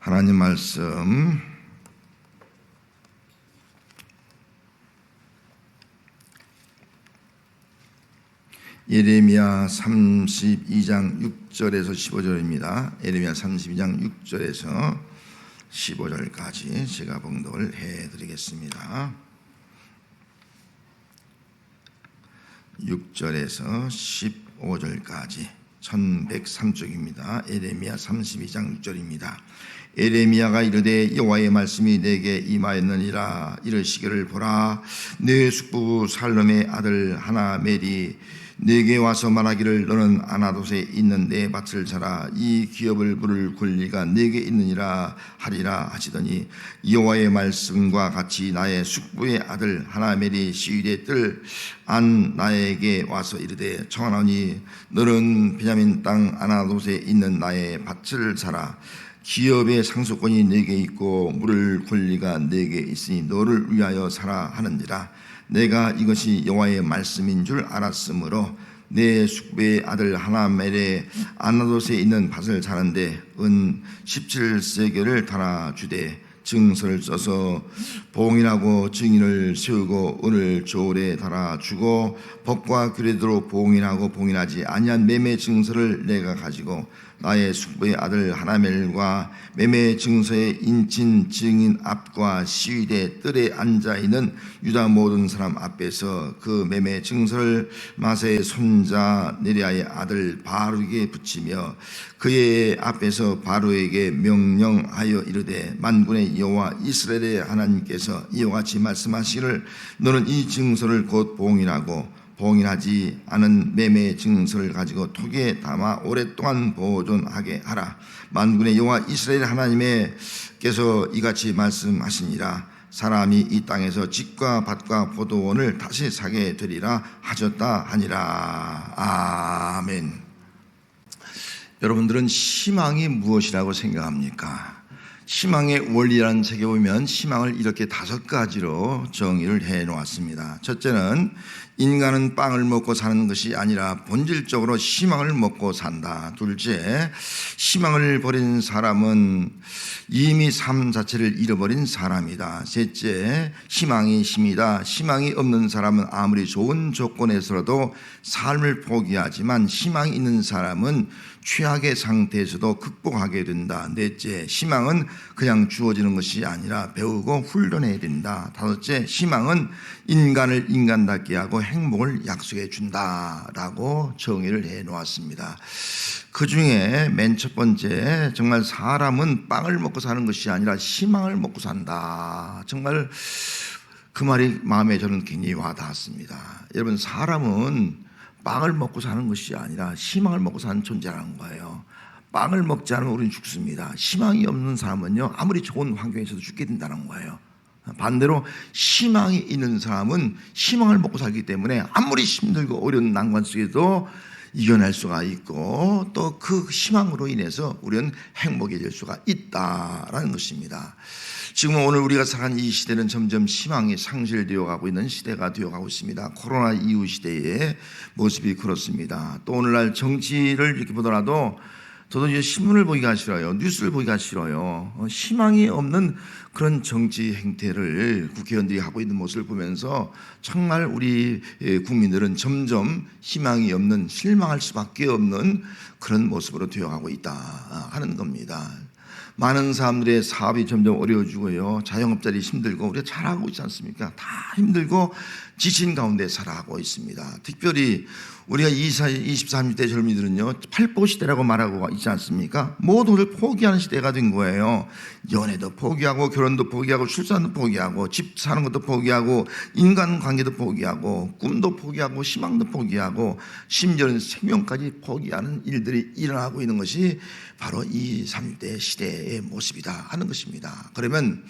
하나님 말씀 예레미야 32장 6절에서 15절입니다. 예레미야 32장 6절에서 15절까지 제가 봉독을 해 드리겠습니다. 6절에서 15절까지 1103쪽입니다. 에레미야 32장 6절입니다. 에레미야가 이르되 여호와의 말씀이 내게 임하였느니라 이르시기를 보라 내 숙부 살롬의 아들 하나 멜이 내게 와서 말하기를 너는 아나돗에 있는 내 밭을 자라. 이 기업을 물을 권리가 내게 있느니라 하리라 하시더니 여호와의 말씀과 같이 나의 숙부의 아들 하나멜이 시위대 뜰안 나에게 와서 이르되 청하노니 너는 베냐민 땅 아나돗에 있는 나의 밭을 사라. 기업의 상속권이 내게 있고 물을 권리가 내게 있으니 너를 위하여 살아 하는지라 내가 이것이 여호와의 말씀인 줄 알았으므로 내 숙부의 아들 하나멜의 아나돗에 있는 밭을 사는데 은 17세계를 달아 주되 증서를 써서 봉인하고 증인을 세우고 은을 조울에 달아 주고 법과 규례대로 봉인하고 봉인하지 아니한 매매 증서를 내가 가지고 나의 숙부의 아들 하나멜과 매매 증서의 인친 증인 앞과 시위대 뜰에 앉아 있는 유다 모든 사람 앞에서 그 매매 증서를 마세의 손자 네리아의 아들 바루에게 붙이며 그의 앞에서 바로에게 명령하여 이르되 만군의 여호와 이스라엘의 하나님께서 이와 같이 말씀하시기를 너는 이 증서를 곧 봉인하고 봉인하지 않은 매매 증서를 가지고 토기에 담아 오랫동안 보존하게 하라. 만군의 여호와 이스라엘 하나님께서 이같이 말씀하시니라. 사람이 이 땅에서 집과 밭과 포도원을 다시 사게 되리라 하셨다 하니라. 아멘. 여러분들은 희망이 무엇이라고 생각합니까? 희망의 원리라는 책에 보면 희망을 이렇게 다섯 가지로 정의를 해 놓았습니다. 첫째는 인간은 빵을 먹고 사는 것이 아니라 본질적으로 희망을 먹고 산다. 둘째, 희망을 버린 사람은 이미 삶 자체를 잃어버린 사람이다. 셋째, 희망이 힘이다. 희망이 없는 사람은 아무리 좋은 조건에서라도 삶을 포기하지만 희망이 있는 사람은 최악의 상태에서도 극복하게 된다. 넷째, 희망은 그냥 주어지는 것이 아니라 배우고 훈련해야 된다. 다섯째, 희망은 인간을 인간답게 하고 행복을 약속해 준다라고 정의를 해 놓았습니다. 그 중에 맨 첫 번째, 정말 사람은 빵을 먹고 사는 것이 아니라 희망을 먹고 산다. 정말 그 말이 마음에 저는 굉장히 와닿았습니다. 여러분, 사람은 빵을 먹고 사는 것이 아니라 희망을 먹고 사는 존재라는 거예요. 빵을 먹지 않으면 우리는 죽습니다. 희망이 없는 사람은요, 아무리 좋은 환경에서도 죽게 된다는 거예요. 반대로 희망이 있는 사람은 희망을 먹고 살기 때문에 아무리 힘들고 어려운 난관 속에도 이겨낼 수가 있고 또 그 희망으로 인해서 우리는 행복해질 수가 있다라는 것입니다. 지금 오늘 우리가 살아가는 이 시대는 점점 희망이 상실되어 가고 있는 시대가 되어 가고 있습니다. 코로나 이후 시대의 모습이 그렇습니다. 또 오늘날 정치를 이렇게 보더라도 저도 이제 신문을 보기가 싫어요. 뉴스를 보기가 싫어요. 어, 희망이 없는 그런 정치 행태를 국회의원들이 하고 있는 모습을 보면서 정말 우리 예, 국민들은 점점 희망이 없는 실망할 수밖에 없는 그런 모습으로 되어가고 있다 하는 겁니다. 많은 사람들의 사업이 점점 어려워지고요. 자영업자들이 힘들고 우리가 잘하고 있지 않습니까? 다 힘들고 지친 가운데 살아가고 있습니다. 특별히 우리가 20, 23대 젊은이들은요, 팔보 시대라고 말하고 있지 않습니까? 모두를 포기하는 시대가 된 거예요. 연애도 포기하고, 결혼도 포기하고, 출산도 포기하고, 집 사는 것도 포기하고, 인간 관계도 포기하고, 꿈도 포기하고, 희망도 포기하고, 심지어는 생명까지 포기하는 일들이 일어나고 있는 것이 바로 이 3대 시대의 모습이다 하는 것입니다. 그러면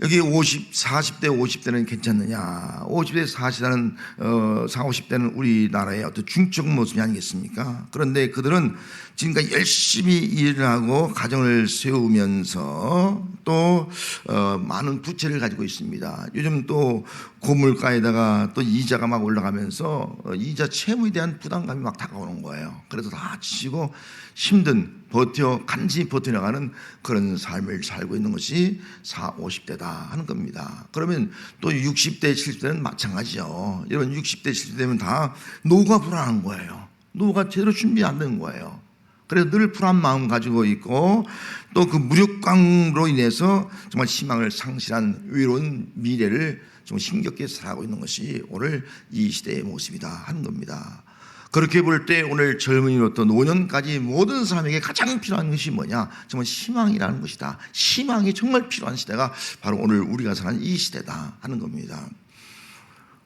여기 50, 40대, 50대는 괜찮느냐? 50대, 40대는, 어, 40, 50대는 우리나라의 어떤 중적 모습이 아니겠습니까? 그런데 그들은 지금까지 열심히 일을 하고 가정을 세우면서 또, 어, 많은 부채를 가지고 있습니다. 요즘 또 고물가에다가 또 이자가 막 올라가면서 어, 이자 채무에 대한 부담감이 막 다가오는 거예요. 그래서 다 지치고 힘든 버텨 간신히 버텨나가는 그런 삶을 살고 있는 것이 4, 50대다 하는 겁니다. 그러면 또 60대, 70대는 마찬가지죠. 여러분 60대, 70대 되면 다 노후가 불안한 거예요. 노후가 제대로 준비 안 된 거예요. 그래서 늘 불안 마음 가지고 있고 또 그 무력감으로 인해서 정말 희망을 상실한 외로운 미래를 좀 힘겹게 살아가고 있는 것이 오늘 이 시대의 모습이다 하는 겁니다. 그렇게 볼 때 오늘 젊은이로부터 노년까지 모든 사람에게 가장 필요한 것이 뭐냐? 정말 희망이라는 것이다. 희망이 정말 필요한 시대가 바로 오늘 우리가 사는 이 시대다 하는 겁니다.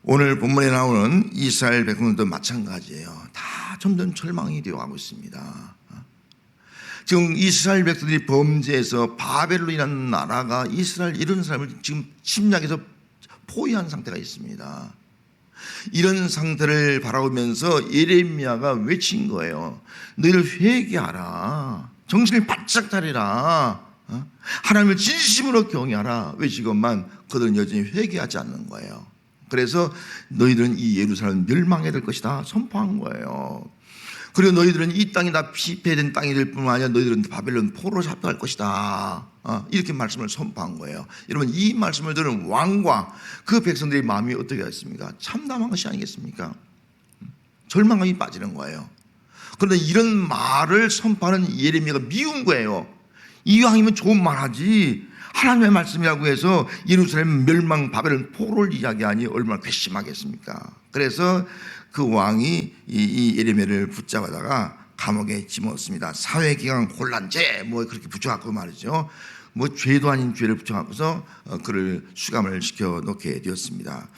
오늘 본문에 나오는 이스라엘 백성들도 마찬가지예요. 다 점점 절망이 되어가고 있습니다. 지금 이스라엘 백성들이 범죄해서 바벨로 인한 나라가 이스라엘 이런 사람을 지금 침략해서 포위한 상태가 있습니다. 이런 상태를 바라보면서 예레미야가 외친 거예요. 너희를 회개하라. 정신을 바짝 차리라. 어? 하나님을 진심으로 경외하라. 외치건만 그들은 여전히 회개하지 않는 거예요. 그래서 너희들은 이 예루살렘 멸망해야 될 것이다 선포한 거예요. 그리고 너희들은 이 땅이 다 피폐된 땅이 될 뿐만 아니라 너희들은 바벨론 포로 잡혀갈 것이다. 어, 이렇게 말씀을 선포한 거예요. 여러분 이 말씀을 들은 왕과 그 백성들의 마음이 어떻게 했습니까? 참담한 것이 아니겠습니까? 절망감이 빠지는 거예요. 그런데 이런 말을 선포하는 예레미야가 미운 거예요. 이왕이면 좋은 말 하지. 하나님의 말씀이라고 해서 예루살렘 멸망 바벨론 포로를 이야기하니 얼마나 괘씸하겠습니까? 그래서 그 왕이 이, 이 예레미야를 붙잡아다가 감옥에 집어넣습니다. 사회 기간 혼란죄 뭐 그렇게 붙여갖고 말이죠. 뭐 죄도 아닌 죄를 붙여갖고서 어, 그를 수감을 시켜 놓게 되었습니다.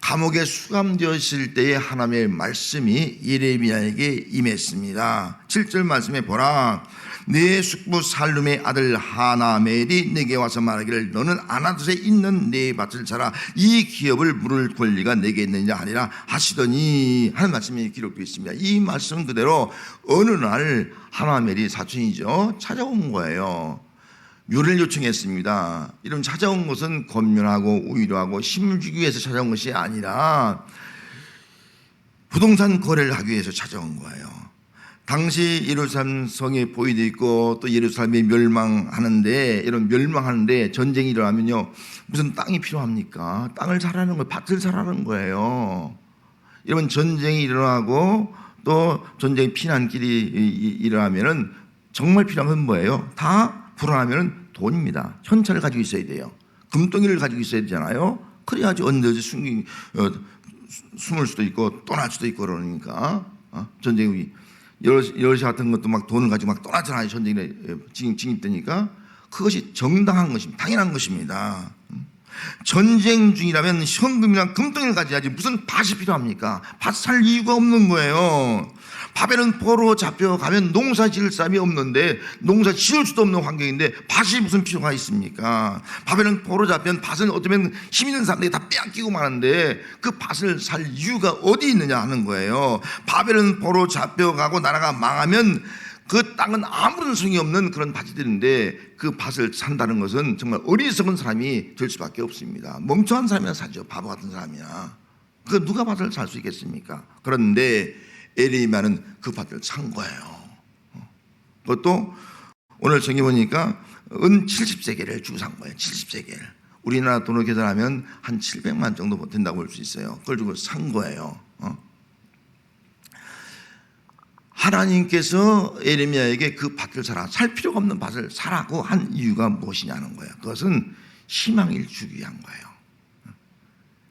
감옥에 수감되었을 때에 하나님의 말씀이 예레미야에게 임했습니다. 7절 말씀에 보라 내 숙부 살룸의 아들 하나멜이 내게 와서 말하기를 너는 아나돗에 있는 내 밭을 사라 이 기업을 물을 권리가 내게 있느냐 하니라 하시더니 하는 말씀이 기록되어 있습니다. 이 말씀 그대로 어느 날 하나멜이 사촌이죠 찾아온 거예요. 묘를 요청했습니다. 이런 찾아온 것은 권면하고 우위로하고 힘을 주기 위해서 찾아온 것이 아니라 부동산 거래를 하기 위해서 찾아온 거예요. 당시 예루살렘 성에 보이도 있고 또 예루살렘이 멸망하는데 이런 멸망하는데 전쟁이 일어나면요 무슨 땅이 필요합니까? 땅을 사라는 거예요. 밭을 사라는 거예요. 이런 전쟁이 일어나고 또 전쟁 피난길이 일어나면은 정말 필요한 건 뭐예요? 다 불안하면 돈입니다. 현찰을 가지고 있어야 돼요. 금덩이를 가지고 있어야 되잖아요. 그래야지 언제든지 숨기, 어, 숨을 수도 있고 떠날 수도 있고 그러니까 어? 전쟁이 여시 같은 것도 막 돈을 가지고 막 떠나잖아요. 전쟁에 진입되니까 그것이 정당한 것입니다. 당연한 것입니다. 전쟁 중이라면 현금이랑 금덩이를 가져야지 무슨 밭이 필요합니까? 밭 살 이유가 없는 거예요. 바벨은 포로 잡혀가면 농사 지을 사람이 없는데 농사 지을 수도 없는 환경인데 밭이 무슨 필요가 있습니까? 바벨은 포로 잡히면 밭은 어쩌면 힘 있는 사람들이 다 빼앗기고 마는데 그 밭을 살 이유가 어디 있느냐 하는 거예요. 바벨은 포로 잡혀가고 나라가 망하면 그 땅은 아무런 소용이 없는 그런 되는데 그 밭을 산다는 것은 정말 어리석은 사람이 될 수밖에 없습니다. 멍청한 사람이나 사죠. 바보 같은 사람이나. 그 누가 밭을 살 수 있겠습니까? 그런데 에리마는 그 밭을 산 거예요. 그것도 오늘 정해 보니까 은 70세계를 주고 산 거예요. 70세계를. 우리나라 돈으로 계산하면 한 700만 정도 된다고 볼 수 있어요. 그걸 주고 산 거예요. 어? 하나님께서 에레미야에게 그 밭을 사라, 살 필요가 없는 밭을 사라고 한 이유가 무엇이냐는 거예요. 그것은 희망을 주기 위한 거예요.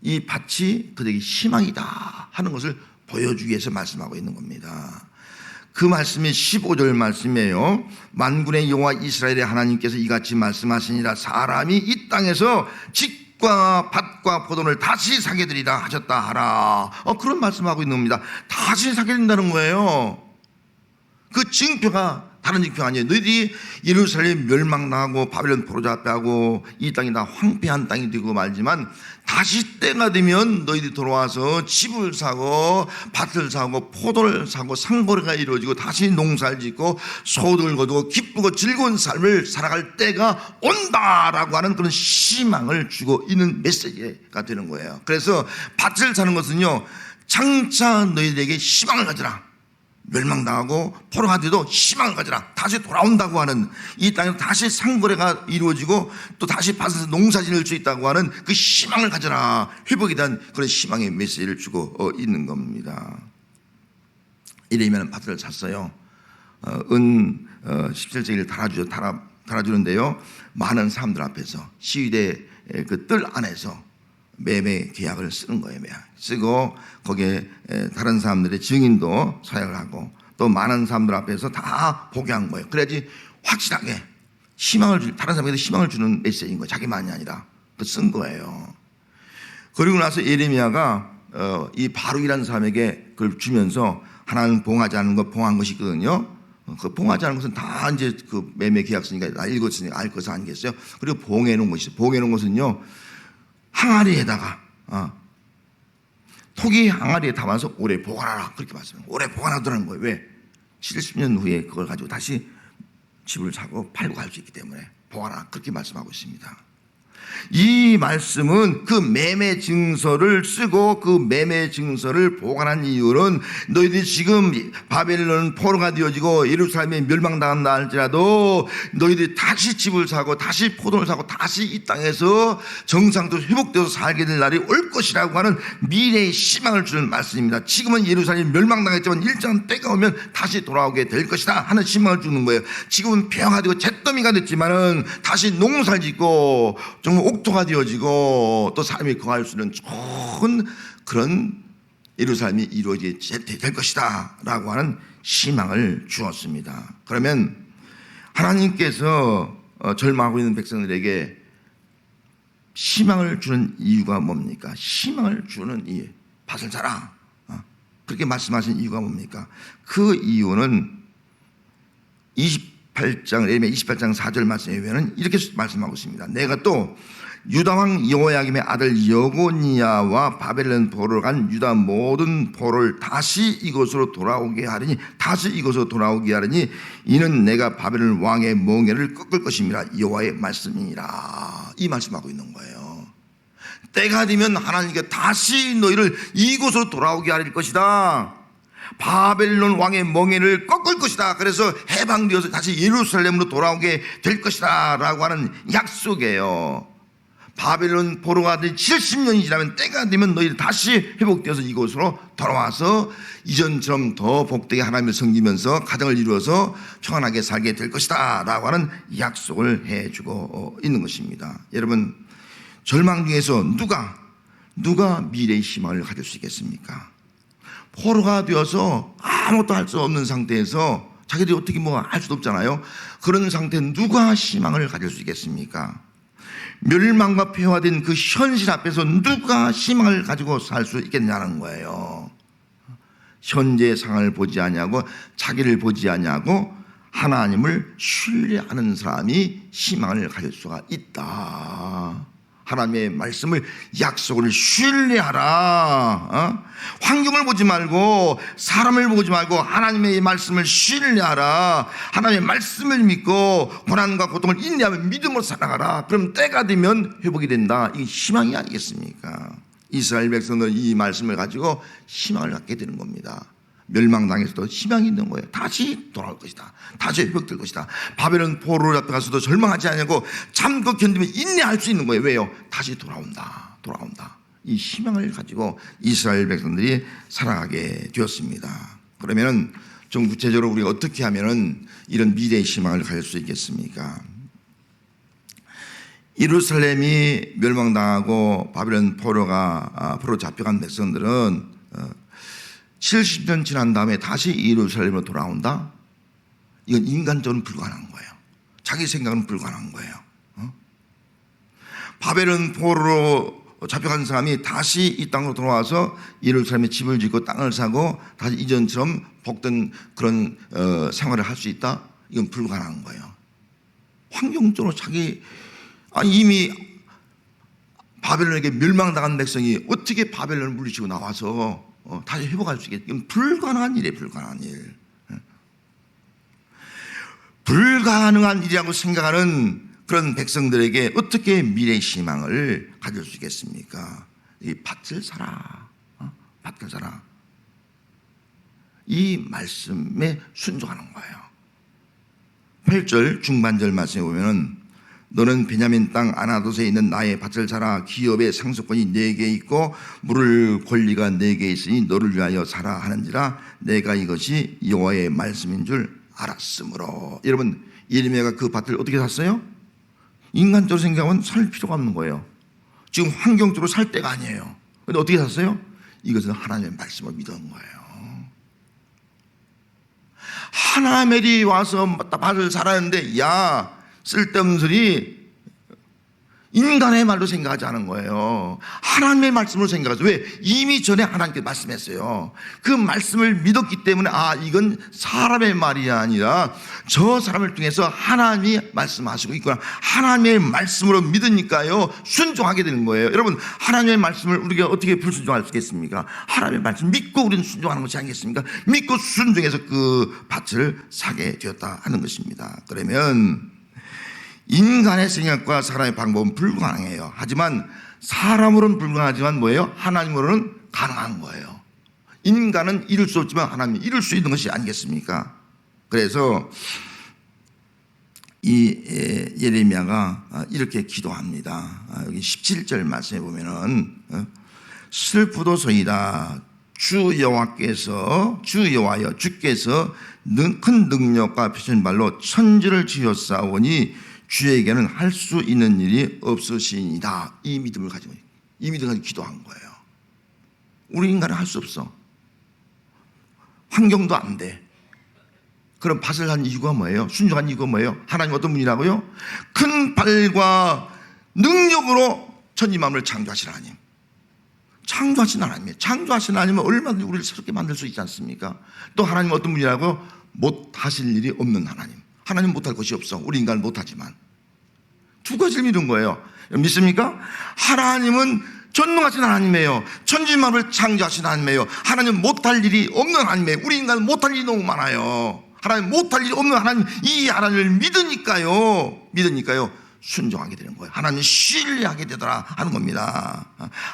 이 밭이 그들에게 희망이다 하는 것을 보여주기 위해서 말씀하고 있는 겁니다. 그 말씀이 15절 말씀이에요. 만군의 여호와 이스라엘의 하나님께서 이같이 말씀하시니라 사람이 이 땅에서 직과 밭과 포도를 다시 사게 되리라 하셨다 하라. 어, 그런 말씀하고 있는 겁니다. 다시 사게 된다는 거예요. 그 증표가 다른 증표 아니에요. 너희들이 예루살렘 멸망나고 바벨론 포로잡혀하고 이 땅이 다 황폐한 땅이 되고 말지만 다시 때가 되면 너희들이 돌아와서 집을 사고 밭을 사고 포도를 사고 상거래가 이루어지고 다시 농사를 짓고 소득을 거두고 기쁘고 즐거운 삶을 살아갈 때가 온다라고 하는 그런 희망을 주고 있는 메시지가 되는 거예요. 그래서 밭을 사는 것은요 장차 너희들에게 희망을 가져라. 멸망당하고 포로가 돼도 희망을 가져라. 다시 돌아온다고 하는 이 땅에서 다시 상거래가 이루어지고 또 다시 밭에서 농사 지을 수 있다고 하는 그 희망을 가져라. 회복에 대한 그런 희망의 메시지를 주고 어, 있는 겁니다. 이래면 밭을 샀어요. 어, 은 어, 17세기를 달아주, 달아, 달아주는데요. 많은 사람들 앞에서 시위대 그 뜰 안에서 매매 계약을 쓰는 거예요. 쓰고 거기에 에, 다른 사람들의 증인도 서약을 하고 또 많은 사람들 앞에서 다 보고한 거예요. 그래야지 확실하게 희망을 주, 다른 사람에게 희망을 주는 메시지인 거예요. 자기만이 아니라 그 쓴 거예요. 그리고 나서 예레미야가 어, 이 바룩이라는 사람에게 그걸 주면서 하나는 봉하지 않은 것 봉한 것이 있거든요. 어, 그 봉하지 않은 것은 다 이제 그 매매 계약서니까 다 읽었으니까 알 것은 아니겠어요. 그리고 봉해 놓은 것이 봉해 놓은 것은요 항아리에다가 어, 토기 항아리에 담아서 오래 보관하라 그렇게 말씀해요. 오래 보관하더라는 거예요. 왜? 70년 후에 그걸 가지고 다시 집을 사고 팔고 갈 수 있기 때문에 보관하라 그렇게 말씀하고 있습니다. 이 말씀은 그 매매 증서를 쓰고 그 매매 증서를 보관한 이유는 너희들이 지금 바벨론 포로가 되어지고 예루살렘에 멸망당한다 할지라도 너희들이 다시 집을 사고 다시 포도를 사고 다시 이 땅에서 정상도 회복되어서 살게 될 날이 올 것이라고 하는 미래의 희망을 주는 말씀입니다. 지금은 예루살렘이 멸망당했지만 일정 때가 오면 다시 돌아오게 될 것이다 하는 희망을 주는 거예요. 지금은 폐허가 되고 잿더미가 됐지만은 다시 농사를 짓고 정말 옥토가 되어지고 또 사람이 거할 수 있는 좋은 그런 예루살렘이 이루어질 될 것이다 라고 하는 희망을 주었습니다. 그러면 하나님께서 어, 절망하고 있는 백성들에게 희망을 주는 이유가 뭡니까? 희망을 주는 이유. 밭을 자라. 어, 그렇게 말씀하신 이유가 뭡니까? 그 이유는 28장, 예레미야 28장 4절 말씀에 보면 이렇게 말씀하고 있습니다. 내가 또 유다 왕 여호야김의 아들 여고니아와 바벨론 포로를 간 유다 모든 포로를 다시 이곳으로 돌아오게 하리니 다시 이곳으로 돌아오게 하리니 이는 내가 바벨론 왕의 멍에를 꺾을 것입니다. 여호와의 말씀이니라. 이 말씀하고 있는 거예요. 때가 되면 하나님께 다시 너희를 이곳으로 돌아오게 하릴 것이다. 바벨론 왕의 멍에를 꺾을 것이다. 그래서 해방되어서 다시 예루살렘으로 돌아오게 될 것이다. 라고 하는 약속이에요. 바벨론 포로가 된 70년이 지나면 때가 되면 너희들 다시 회복되어서 이곳으로 돌아와서 이전처럼 더 복되게 하나님을 섬기면서 가정을 이루어서 평안하게 살게 될 것이다. 라고 하는 약속을 해주고 있는 것입니다. 여러분, 절망 중에서 누가, 누가 미래의 희망을 가질 수 있겠습니까? 포로가 되어서 아무것도 할 수 없는 상태에서 자기들이 어떻게 뭐 할 수도 없잖아요. 그런 상태에 누가 희망을 가질 수 있겠습니까? 멸망과 폐화된 그 현실 앞에서 누가 희망을 가지고 살 수 있겠냐는 거예요. 현재 상을 보지 아니하고 자기를 보지 아니하고 하나님을 신뢰하는 사람이 희망을 가질 수가 있다. 하나님의 말씀을 약속을 신뢰하라. 어? 환경을 보지 말고 사람을 보지 말고 하나님의 말씀을 신뢰하라. 하나님의 말씀을 믿고 고난과 고통을 인내하며 믿음으로 살아가라. 그럼 때가 되면 회복이 된다. 이게 희망이 아니겠습니까? 이스라엘 백성들은 이 말씀을 가지고 희망을 갖게 되는 겁니다. 멸망당해서도 희망이 있는 거예요. 다시 돌아올 것이다. 다시 회복될 것이다. 바벨론 포로를 잡혀가서도 절망하지 않고 참고 견디며 인내할 수 있는 거예요. 왜요? 다시 돌아온다. 돌아온다. 이 희망을 가지고 이스라엘 백성들이 살아가게 되었습니다. 그러면은 좀 구체적으로 우리가 어떻게 하면은 이런 미래의 희망을 가질 수 있겠습니까? 예루살렘이 멸망당하고 바벨론 포로가 아, 포로 잡혀간 백성들은 어, 70년 지난 다음에 다시 예루살렘으로 돌아온다? 이건 인간적으로 불가능한 거예요. 자기 생각은 불가능한 거예요. 어? 바벨론 포로로 잡혀간 사람이 다시 이 땅으로 돌아와서 예루살렘에 집을 짓고 땅을 사고 다시 이전처럼 복된 그런 어, 생활을 할 수 있다? 이건 불가능한 거예요. 환경적으로 자기 아니 이미 바벨론에게 멸망당한 백성이 어떻게 바벨론을 물리치고 나와서 어, 다시 회복할 수 있게 이건 불가능한 일이에요 불가능한 일 예. 불가능한 일이라고 생각하는 그런 백성들에게 어떻게 미래 희망을 가질 수 있겠습니까? 이 밭을 사라 어? 밭을 사라 이 말씀에 순종하는 거예요. 8절 중반절 말씀에 보면은 너는 베냐민 땅 아나도스에 있는 나의 밭을 사라 기업의 상속권이 네게 있고 물을 권리가 네게 있으니 너를 위하여 사라 하는지라 내가 이것이 여호와의 말씀인 줄 알았으므로 여러분 예레미야가 그 밭을 어떻게 샀어요? 인간적으로 생각하면 살 필요가 없는 거예요. 지금 환경적으로 살 때가 아니에요. 근데 어떻게 샀어요? 이것은 하나님의 말씀을 믿은 거예요. 하나멜이 와서 밭을 살았는데 야 쓸데없는 소리 인간의 말로 생각하지 않은 거예요. 하나님의 말씀으로 생각하죠. 왜? 이미 전에 하나님께 말씀했어요. 그 말씀을 믿었기 때문에 아 이건 사람의 말이 아니라 저 사람을 통해서 하나님이 말씀하시고 있구나. 하나님의 말씀으로 믿으니까요 순종하게 되는 거예요. 여러분 하나님의 말씀을 우리가 어떻게 불순종할 수 있겠습니까? 하나님의 말씀 믿고 우리는 순종하는 것이 아니겠습니까? 믿고 순종해서 그 밭을 사게 되었다 하는 것입니다. 그러면 인간의 생각과 사람의 방법은 불가능해요. 하지만 사람으로는 불가능하지만 뭐예요? 하나님으로는 가능한 거예요. 인간은 이룰 수 없지만 하나님이 이룰 수 있는 것이 아니겠습니까? 그래서 이 예, 예레미야가 이렇게 기도합니다. 아, 여기 17절 말씀에 보면은 어, 슬프도소이다. 주 여호와께서 주 여호와여 주께서 능- 큰 능력과 표신 발로 천지를 지었사오니 주에게는 할 수 있는 일이 없으시니이다. 이 믿음을 가지고 이 믿음을 가지고 기도한 거예요. 우리 인간은 할 수 없어. 환경도 안 돼. 그럼 밭을 한 이유가 뭐예요? 순종한 이유가 뭐예요? 하나님 어떤 분이라고요? 큰 발과 능력으로 천지만을 창조하신 하나님. 창조하신 하나님이에요. 창조하신 하나님은 얼마든지 우리를 새롭게 만들 수 있지 않습니까? 또 하나님 어떤 분이라고 못하실 일이 없는 하나님. 하나님 못할 것이 없어. 우리 인간은 못하지만. 두 가지를 믿은 거예요. 믿습니까? 하나님은 전능하신 하나님이에요. 천지만을 창조하신 하나님이에요. 하나님 못할 일이 없는 하나님이에요. 우리 인간은 못할 일이 너무 많아요. 하나님 못할 일이 없는 하나님, 이 하나님을 믿으니까요. 믿으니까요. 순종하게 되는 거예요. 하나님 신뢰하게 되더라 하는 겁니다.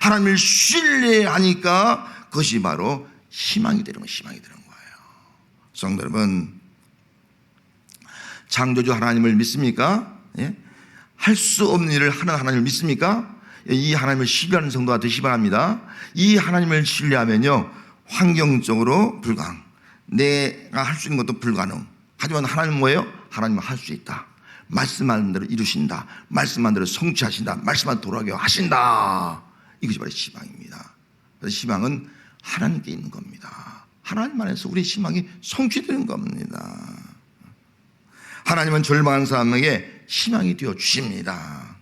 하나님을 신뢰하니까 그것이 바로 희망이 되는 거예요. 희망이 되는 거예요. 성도 여러분, 창조주 하나님을 믿습니까? 예? 할 수 없는 일을 하는 하나님을 믿습니까? 이 하나님을 신뢰하는 성도가 되시 바랍니다. 이 하나님을 신뢰하면요, 환경적으로 불가능. 내가 할 수 있는 것도 불가능. 하지만 하나님은 뭐예요? 하나님은 할 수 있다. 말씀하는 대로 이루신다. 말씀한 대로 성취하신다. 말씀한 돌아가게 하신다. 이것이 바로 희망입니다. 그래서 희망은 하나님께 있는 겁니다. 하나님 안에서 우리 희망이 성취되는 겁니다. 하나님은 절망한 사람에게 희망이 되어 주십니다.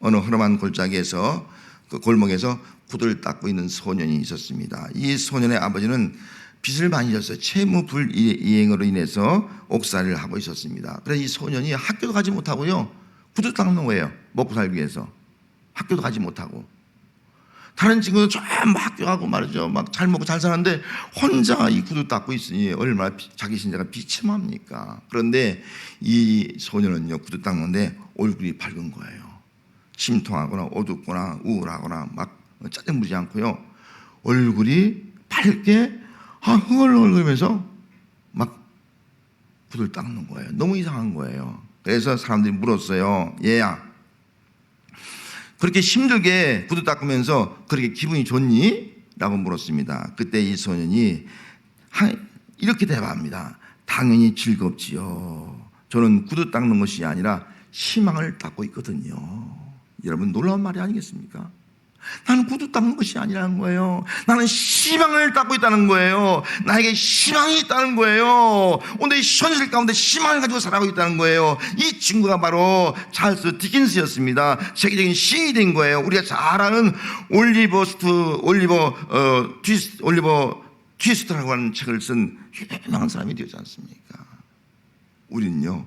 어느 허름한 골짜기에서 그 골목에서 구두를 닦고 있는 소년이 있었습니다. 이 소년의 아버지는 빚을 많이 졌어요. 채무 불이행으로 인해서 옥살이를 하고 있었습니다. 그래서 이 소년이 학교도 가지 못하고요. 구두 닦는 거예요. 먹고 살기 위해서. 학교도 가지 못하고. 다른 친구는 좀 학교 가고 말이죠. 막 잘 먹고 잘 사는데 혼자 이 구두 닦고 있으니 얼마나 비- 자기 신자가 비참합니까? 그런데 이 소년은요, 구두 닦는데 얼굴이 밝은 거예요. 심통하거나 어둡거나 우울하거나 막 짜증 부리지 않고요. 얼굴이 밝게 아, 흥얼흥얼거리면서 막 구두를 닦는 거예요. 너무 이상한 거예요. 그래서 사람들이 물었어요. 얘야, 그렇게 힘들게 구두 닦으면서 그렇게 기분이 좋니? 라고 물었습니다. 그때 이 소년이 하- 이렇게 대답합니다. 당연히 즐겁지요. 저는 구두 닦는 것이 아니라 희망을 닦고 있거든요. 여러분 놀라운 말이 아니겠습니까? 나는 구두 닦는 것이 아니라는 거예요. 나는 희망을 닦고 있다는 거예요. 나에게 희망이 있다는 거예요. 오늘 이 현실 가운데 희망을 가지고 살아가고 있다는 거예요. 이 친구가 바로 찰스 디킨스였습니다. 세계적인 시인이 된 거예요. 우리가 잘 아는 올리버 스트, 올리버, 어, 트위스, 올리버 트위스트라고 하는 책을 쓴 유명한 사람이 되지 않습니까? 우리는요,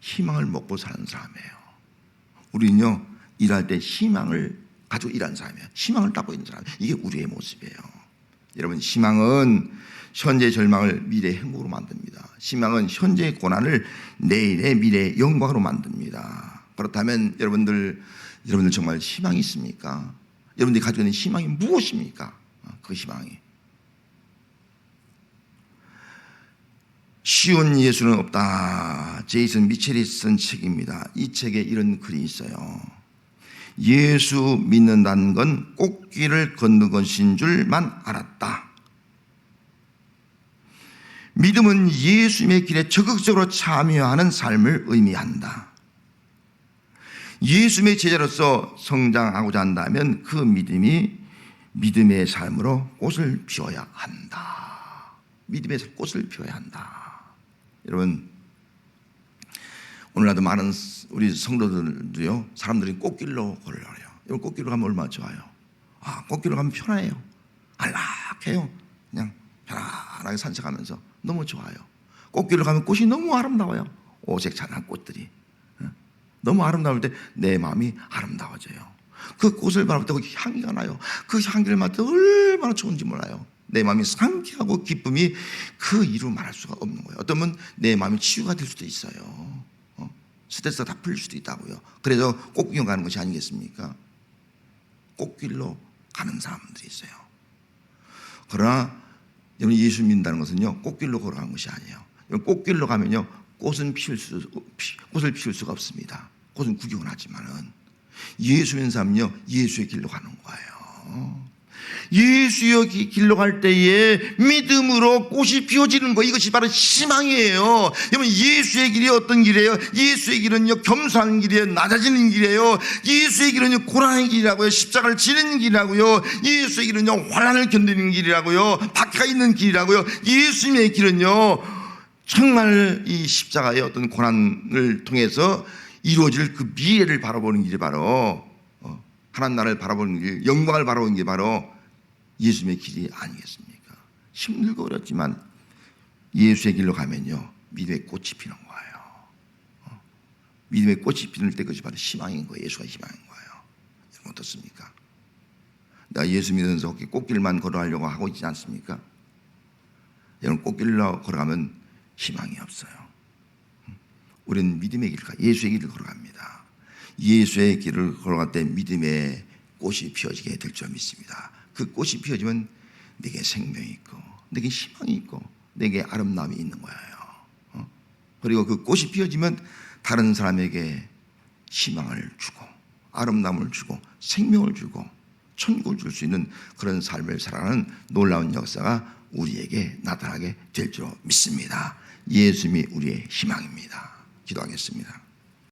희망을 먹고 사는 사람이에요. 우리는요, 일할 때 희망을 가지고 일하는 사람이에요. 희망을 닦고 있는 사람. 이게 우리의 모습이에요. 여러분, 희망은 현재 절망을 미래의 행복으로 만듭니다. 희망은 현재의 고난을 내일의 미래의 영광으로 만듭니다. 그렇다면 여러분들, 여러분들 정말 희망이 있습니까? 여러분들이 가지고 있는 희망이 무엇입니까? 어, 그 희망이. 쉬운 예수는 없다. 제이슨 미첼이 쓴 책입니다. 이 책에 이런 글이 있어요. 예수 믿는다는 건 꽃길을 걷는 것인 줄만 알았다. 믿음은 예수님의 길에 적극적으로 참여하는 삶을 의미한다. 예수님의 제자로서 성장하고자 한다면 그 믿음이 믿음의 삶으로 꽃을 피워야 한다. 믿음의 꽃을 피워야 한다. 여러분, 오늘날도 많은 우리 성도들도요, 사람들이 꽃길로 걸어요. 여러분, 꽃길로 가면 얼마나 좋아요. 아, 꽃길로 가면 편해요. 안락해요. 그냥 편안하게 산책하면서 너무 좋아요. 꽃길로 가면 꽃이 너무 아름다워요. 오색 찬한 꽃들이. 너무 아름다울 때 내 마음이 아름다워져요. 그 꽃을 바라볼 때그 향기가 나요. 그 향기를 맡아 얼마나 좋은지 몰라요. 내 마음이 상쾌하고 기쁨이 그 이루 말할 수가 없는 거예요. 어쩌면 내 마음이 치유가 될 수도 있어요. 어? 스트레스가 다 풀릴 수도 있다고요. 그래서 꽃길로 가는 것이 아니겠습니까? 꽃길로 가는 사람들이 있어요. 그러나 여러분 예수 믿는다는 것은요 꽃길로 걸어가는 것이 아니에요. 꽃길로 가면요 꽃은 피울 수 꽃을 피울 수가 없습니다. 꽃은 구경을 하지만은 예수 믿는 사람은요 예수의 길로 가는 거예요. 예수의 길로 갈 때에 믿음으로 꽃이 피어지는 거 이것이 바로 희망이에요. 여러분 예수의 길이 어떤 길이에요? 예수의 길은요 겸손한 길이에요. 낮아지는 길이에요. 예수의 길은요 고난의 길이라고요. 십자가를 지는 길이라고요. 예수의 길은요 환란을 견디는 길이라고요. 박해가 있는 길이라고요. 예수님의 길은요 정말 이 십자가의 어떤 고난을 통해서 이루어질 그 미래를 바라보는 길이 바로 어, 하나님 나라를 바라보는 길, 영광을 바라보는 게 바로 예수님의 길이 아니겠습니까? 힘들고 어렵지만 예수의 길로 가면요 믿음의 꽃이 피는 거예요. 어, 믿음의 꽃이 피는 때 그것이 바로 희망인 거예요. 예수가 희망인 거예요. 여러분 어떻습니까? 내가 예수 믿으면서 혹시 꽃길만 걸어가려고 하고 있지 않습니까? 여러분 꽃길로 걸어가면 희망이 없어요. 우리는 믿음의 길을 가, 예수의 길을 걸어갑니다. 예수의 길을 걸어갈 때 믿음의 꽃이 피어지게 될 줄 믿습니다. 그 꽃이 피어지면 내게 생명이 있고, 내게 희망이 있고, 내게 아름다움이 있는 거예요. 어? 그리고 그 꽃이 피어지면 다른 사람에게 희망을 주고, 아름다움을 주고, 생명을 주고, 천국을 줄 수 있는 그런 삶을 살아가는 놀라운 역사가 우리에게 나타나게 될 줄 믿습니다. 예수님이 우리의 희망입니다. 기도하겠습니다.